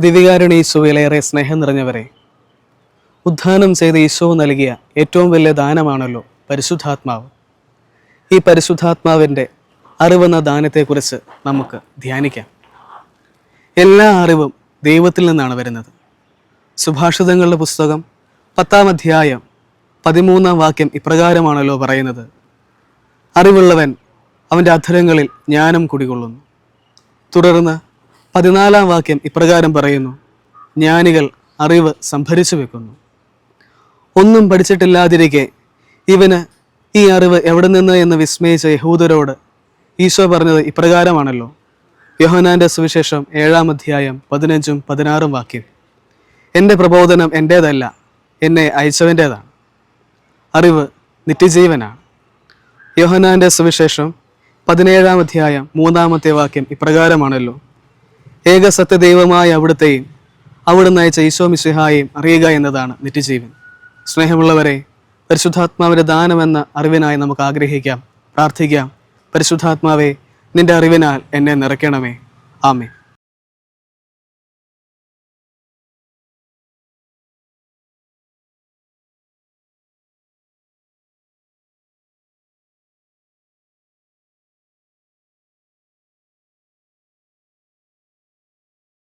ദിവികാരുണി ഈശോയിലേറെ സ്നേഹം നിറഞ്ഞവരെ ഉദ്ധാനം ചെയ്ത് ഈശോ നൽകിയ ഏറ്റവും വലിയ ദാനമാണല്ലോ പരിശുദ്ധാത്മാവ്. ഈ പരിശുദ്ധാത്മാവിന്റെ അറിവെന്ന ദാനത്തെക്കുറിച്ച് നമുക്ക് ധ്യാനിക്കാം. എല്ലാ അറിവും ദൈവത്തിൽ നിന്നാണ് വരുന്നത്. സുഭാഷിതങ്ങളുടെ പുസ്തകം പത്താം അധ്യായം പതിമൂന്നാം വാക്യം ഇപ്രകാരമാണല്ലോ പറയുന്നത്. അറിവുള്ളവൻ അവന്റെ അധരങ്ങളിൽ ജ്ഞാനം കുടികൊള്ളുന്നു. തുടർന്ന് പതിനാലാം വാക്യം ഇപ്രകാരം പറയുന്നു. ജ്ഞാനികൾ അറിവ് സംഭരിച്ചു വെക്കുന്നു. ഒന്നും പഠിച്ചിട്ടില്ലാതിരിക്കെ ഇവന് ഈ അറിവ് എവിടെ നിന്ന് എന്ന് വിസ്മയിച്ച യഹൂദരോട് ഈശോ പറഞ്ഞത് ഇപ്രകാരമാണല്ലോ. യോഹനാന്റെ സുവിശേഷം ഏഴാം അധ്യായം പതിനഞ്ചും പതിനാറും വാക്യം. എന്റെ പ്രബോധനം എന്റേതല്ല എന്നെ അയച്ചവന്റേതാണ് അറിവ് നിത്യജീവനാണ്. യോഹനാന്റെ സുവിശേഷം പതിനേഴാം അധ്യായം മൂന്നാമത്തെ വാക്യം ഇപ്രകാരമാണല്ലോ. ഏക സത്യദൈവമായ അവിടുത്തെയും അവിടുന്ന് അയച്ച ഈശോ മിശിഹായെയും അറിയുക എന്നതാണ് നിത്യജീവൻ. സ്നേഹമുള്ളവരെ പരിശുദ്ധാത്മാവിന്റെ ദാനമെന്ന അറിവിനായി നമുക്ക് ആഗ്രഹിക്കാം പ്രാർത്ഥിക്കാം. പരിശുദ്ധാത്മാവെ നിന്റെ അറിവിനാൽ എന്നെ നിറയ്ക്കണമേ. ആമേ